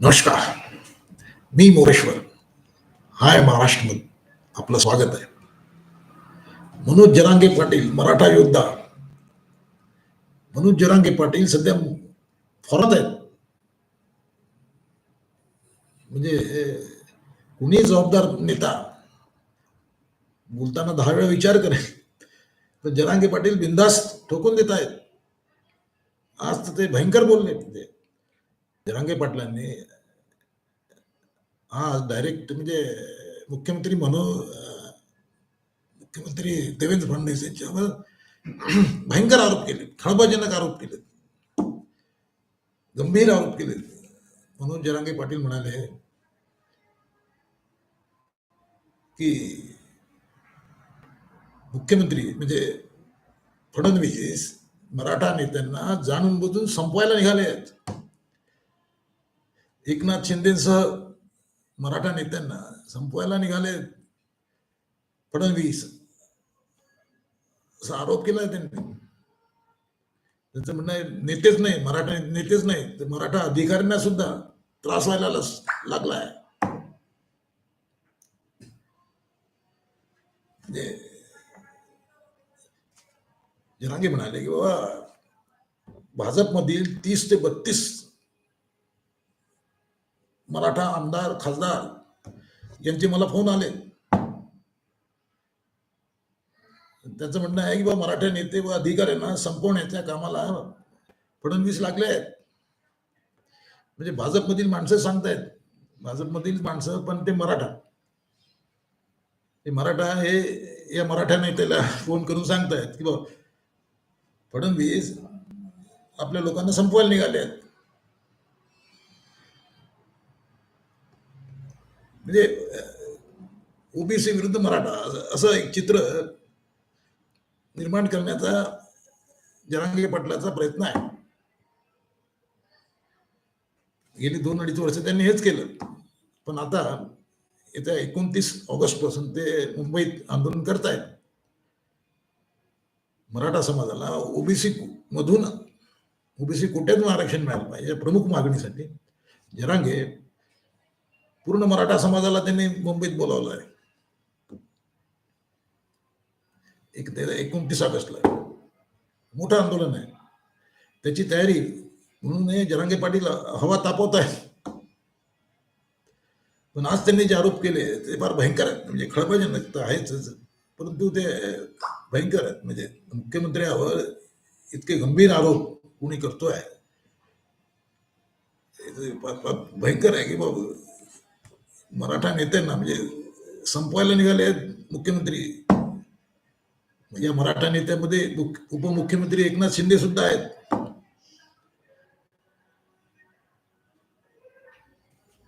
नमस्कार. मी मोरेश्वर. हाय महाराष्ट्रमध्ये आपलं स्वागत आहे. मनोज जरांगे पाटील, मराठा योद्धा. मनोज जरांगे पाटील सध्या फॉरात आहेत. म्हणजे कुणी जबाबदार नेता? बोलताना दहा वेळा विचार करेल तर जरांगे पाटील बिंदास ठोकून देत आहेत. आज तर ते भयंकर बोलले. जरांगे पाटलांनी हा डायरेक्ट म्हणजे मुख्यमंत्री म्हणून मुख्यमंत्री देवेंद्र फडणवीस यांच्यावर भयंकर आरोप केले खळबळजनक आरोप केले गंभीर आरोप केले म्हणून जरांगे पाटील म्हणाले की मुख्यमंत्री म्हणजे फडणवीस मराठा नेत्यांना जाणून बुजून संपवायला निघाले आहेत. एकनाथ शिंदेसह मराठा नेत्यांना संपवायला निघाले फडणवीस. असा आरोप केला त्यांनी. त्यांचं म्हणणं आहे नेतेच नाही मराठा नेतेच नाही तर मराठा अधिकाऱ्यांना सुद्धा त्रास व्हायला लागलाय. म्हणजे म्हणाले की बाबा भाजपमधील तीस ते बत्तीस मराठा आमदार खासदार यांचे मला फोन आले. त्याचं म्हणणं आहे की बा मराठा नेते व अधिकाऱ्यांना संपवण्याच्या कामाला फडणवीस लागले आहेत. म्हणजे भाजपमधील माणसं सांगतायत. भाजपमधील माणसं पण ते मराठा. ते मराठा हे या मराठा नेत्याला फोन करून सांगतायत की बा फडणवीस आपल्या लोकांना संपवायला निघाले आहेत. म्हणजे ओबीसी विरुद्ध मराठा असं- एक चित्र निर्माण करण्याचा जरांगे पाटलाचा प्रयत्न आहे. गेली दोन अडीच वर्ष त्यांनी हेच केलं. पण आता येत्या एकोणतीस ऑगस्टपासून ते मुंबईत आंदोलन करतायत. मराठा समाजाला ओबीसी मधून ओबीसी कोट्यातून आरक्षण मिळालं पाहिजे प्रमुख मागणीसाठी जरांगे पूर्ण मराठा समाजाला त्यांनी मुंबईत बोलावलं एक एकोणतीस ऑगस्टला मोठं आंदोलन आहे. त्याची तयारी म्हणून हे जरांगे पाटील हवा तापवत आहे पण आज त्यांनी जे आरोप केले, ते फार भयंकर आहेत. म्हणजे खळबळजनक तर आहेच. परंतु ते भयंकर आहेत. म्हणजे मुख्यमंत्र्यावर इतके गंभीर आरोप कोणी करतोय. हे भयंकर आहे की बाबा मराठा नेत्यांना म्हणजे संपवायला निघाले आहेत मुख्यमंत्री. या मराठा नेत्यामध्ये उपमुख्यमंत्री एकनाथ शिंदे सुद्धा आहेत.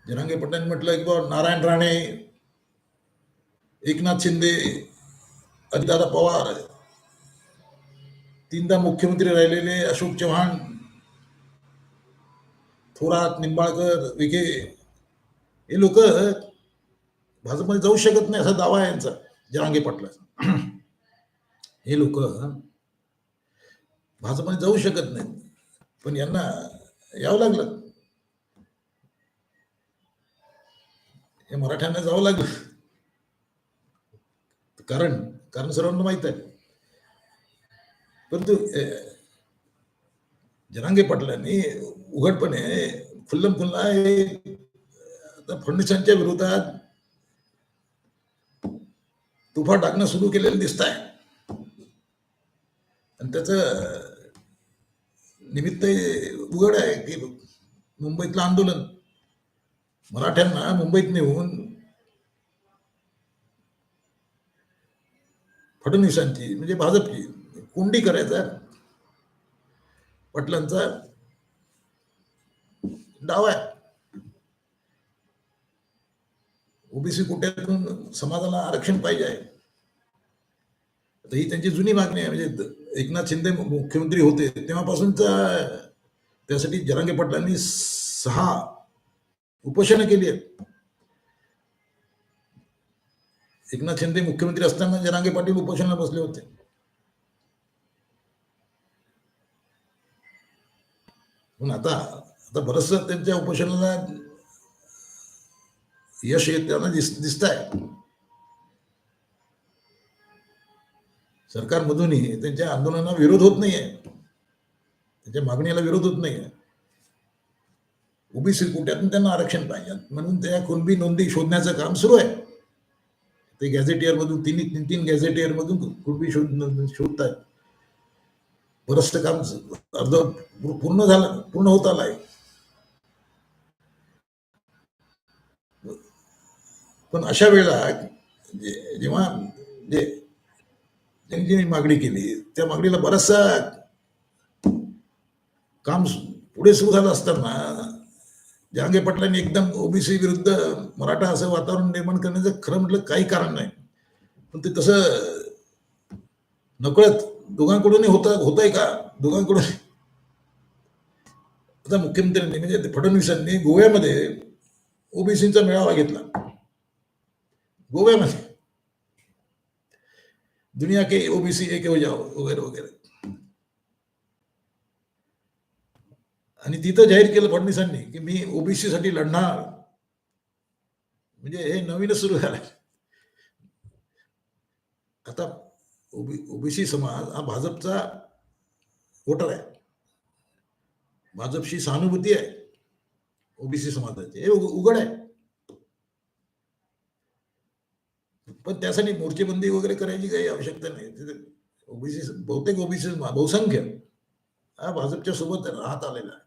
जरांगे पटेल म्हटलं की बाबा नारायण राणे एकनाथ शिंदे अजितदादा पवार तीनदा मुख्यमंत्री राहिलेले अशोक चव्हाण थोरात निंबाळकर विखे हे लोक भाजपमध्ये जाऊ शकत नाही असा दावा आहे यांचा जरांगे पाटलाचा. हे लोक भाजपमध्ये जाऊ शकत नाहीत पण यांना यावं लागलं. हे मराठ्यांना जावं लागलं. कारण कारण सर्वांना माहीत आहे. परंतु अं, जरांगे पाटलांनी उघडपणे खुल्लम खुल्ला हे फडणवीसांच्या विरोधात तुफा टाकणं सुरू केलेलं दिसत आहे आणि त्याचं निमित्त उघड आहे की मुंबईतलं आंदोलन. मराठ्यांना मुंबईत नेऊन फडणवीसांची म्हणजे भाजपची कोंडी करायचा पटलांचा डाव आहे. ओबीसी कोट्यातून समाजाला आरक्षण पाहिजे आहे. ही त्यांची जुनी मागणी आहे. म्हणजे एकनाथ शिंदे मुख्यमंत्री होते, तेव्हापासूनचा, त्यासाठी जरांगे पाटलांनी सहा उपोषणं केली आहेत. एकनाथ शिंदे मुख्यमंत्री असताना जरांगे पाटील उपोषणाला बसले होते. पण आता आता बरंचसं त्यांच्या उपोषणाला यश येताना दिस दिसत आहे सरकारमधूनही त्यांच्या आंदोलनाला विरोध होत नाहीये त्यांच्या मागणीला विरोध होत नाहीये ओबीसी कोट्यातून त्यांना आरक्षण पाहिजे म्हणून त्या कुणबी नोंदी शोधण्याचं काम सुरू आहे ते गॅझेटियर मधून तीन तीन तीन गॅझेटियर मधून कुणबी शोध शोधत आहेत बरंचसं काम अर्ध पूर्ण झालं पूर्ण होत आलंय पण अशा वेळेला जे- जेव्हा जे त्यांनी मागणी केली त्या मागणीला बराचसा काम पुढे सुरू झालं असताना जहांगीर पाटलांनी एकदम ओबीसी विरुद्ध मराठा असं वातावरण निर्माण करण्याचं खरं म्हटलं काही कारण नाही. पण ते तसं नकळत दोघांकडूनही होत होत आहे का? दोघांकडून आता मुख्यमंत्र्यांनी म्हणजे ते फडणवीसांनी गोव्यामध्ये ओबीसीचा मेळावा घेतला. गोव्यामध्ये दुनिया के ओबीसी एक हो जाओ वगैरे वगैरे आणि तिथं जाहीर केलं फडणवीसांनी की मी ओबीसी साठी लढणार। म्हणजे हे नवीनच सुरू झालं आता ओबी ओबीसी समाज हा भाजपचा वोटर आहे। भाजपशी सहानुभूती आहे। ओबीसी समाजाची. हे उघड आहे। पण त्यासाठी मोर्चेबंदी वगैरे करायची काही आवश्यकता नाही. ओबीसी बहुतेक ओबीसी बहुसंख्य हा भाजपच्या सोबत राहत आलेला आहे.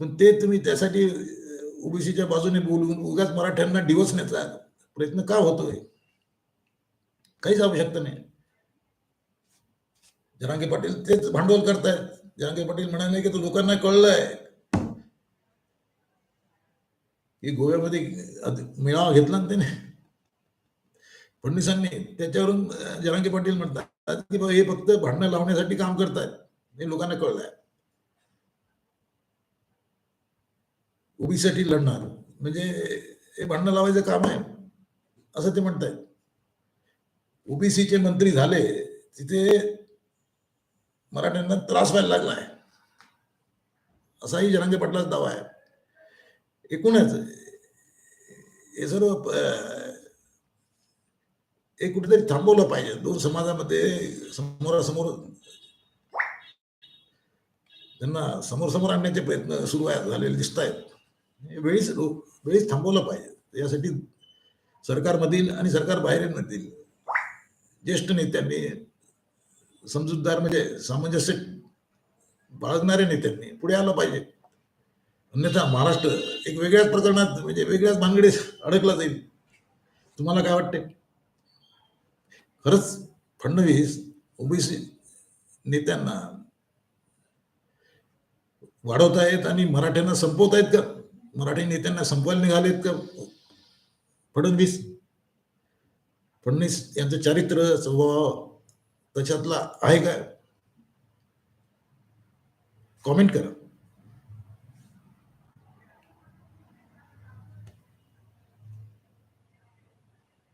पण ते तुम्ही त्यासाठी ओबीसीच्या बाजूने बोलून उगाच मराठ्यांना डिवचण्याचा प्रयत्न का होतोय? काहीच आवश्यकता नाही. जरांगे पाटील तेच भांडवल करतायत. जरांगे पाटील म्हणाले की तो लोकांना कळलंय. गोव्यामध्ये मेळावा घेतला ना त्याने. फडणवीसांनी त्याच्यावरून अं, जरांगे पाटील म्हणतात की हे फक्त भांडणं लावण्यासाठी काम करतायत. हे लोकांना कळलंय. उभीसाठी लढणार. म्हणजे हे भांडणं लावायचं काम आहे. असं ते म्हणतायत. ओबीसीचे मंत्री झाले तिथे मराठ्यांना त्रास व्हायला लागलाय. असाही जरांगे पाटलाचा दावा आहे. एकूणच. हे सर्व हे कुठेतरी थांबवलं पाहिजे. दोन समाजामध्ये समोरासमोर त्यांना समोर समोर आणण्याचे प्रयत्न सुरू झालेले दिसत आहेत. वेळीच वेळीच थांबवलं पाहिजे. यासाठी सरकारमधील आणि सरकार बाहेरील ज्येष्ठ नेत्यांनी समजूतदार म्हणजे सामंजस्य बाळगणाऱ्या नेत्यांनी पुढे आलं पाहिजे. अन्यथा महाराष्ट्र एक वेगळ्याच प्रकरणात म्हणजे वेगळ्याच भानगडीत अडकला जाईल. तुम्हाला काय वाटते खरंच फडणवीस ओबीसी नेत्यांना वाढवतायत आणि मराठ्यांना संपवतायत का? मराठी नेत्यांना संपवायला निघालेत का? फडणवीस. फडणवीस यांचं चारित्र्य स्वभाव त्याच्यातला आहे का? कॉमेंट करा.